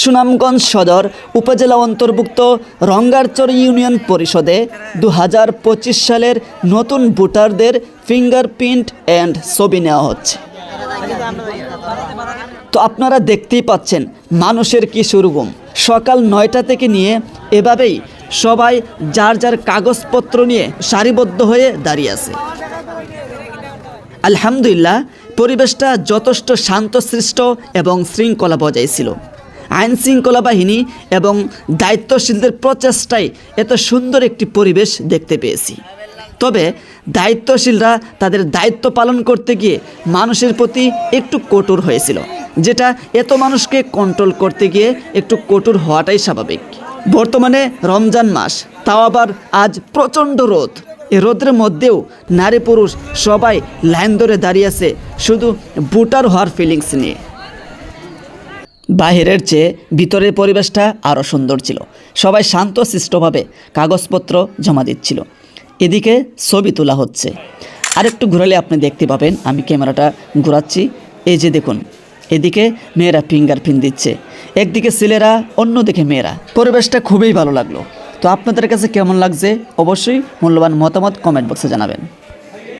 সুনামগঞ্জ সদর উপজেলা অন্তর্ভুক্ত রঙ্গারচর ইউনিয়ন পরিষদে দু হাজার পঁচিশ সালের নতুন ভোটারদের ফিঙ্গারপ্রিন্ট অ্যান্ড ছবি নেওয়া হচ্ছে। তো আপনারা দেখতেই পাচ্ছেন, মানুষের কি সুরগুম। সকাল নয়টা থেকে নিয়ে এভাবেই সবাই যার যার কাগজপত্র নিয়ে সারিবদ্ধ হয়ে দাঁড়িয়ে আছে। আলহামদুলিল্লাহ, পরিবেশটা যথেষ্ট শান্তশিষ্ট এবং শৃঙ্খলা বজায় ছিল। আইন শৃঙ্খলা বাহিনী এবং দায়িত্বশীলদের প্রচেষ্টায় এত সুন্দর একটি পরিবেশ দেখতে পেয়েছি। তবে দায়িত্বশীলরা তাদের দায়িত্ব পালন করতে গিয়ে মানুষের প্রতি একটু কঠোর হয়েছিল, যেটা এত মানুষকে কন্ট্রোল করতে গিয়ে একটু কঠোর হওয়াটাই স্বাভাবিক। বর্তমানে রমজান মাস, তাও আবার আজ প্রচণ্ড রোদ। এই রোদের মধ্যেও নারী পুরুষ সবাই লাইন ধরে দাঁড়িয়ে আছে, শুধু বুটার হওয়ার ফিলিংস নিয়ে। বাহিরের চেয়ে ভিতরের পরিবেশটা আরও সুন্দর ছিল। সবাই শান্তশিষ্টভাবে কাগজপত্র জমা দিচ্ছিল। এদিকে ছবি তোলা হচ্ছে। আরেকটু ঘোরালে আপনি দেখতে পাবেন, আমি ক্যামেরাটা ঘোরাচ্ছি। এই যে দেখুন, এদিকে মেয়েরা ফিঙ্গারপ্রিন্ট দিচ্ছে। একদিকে ছেলেরা, অন্যদিকে মেয়েরা। পরিবেশটা খুবই ভালো লাগল। তো আপনাদের কাছে কেমন লাগছে? অবশ্যই মূল্যবান মতামত কমেন্ট বক্সে জানাবেন।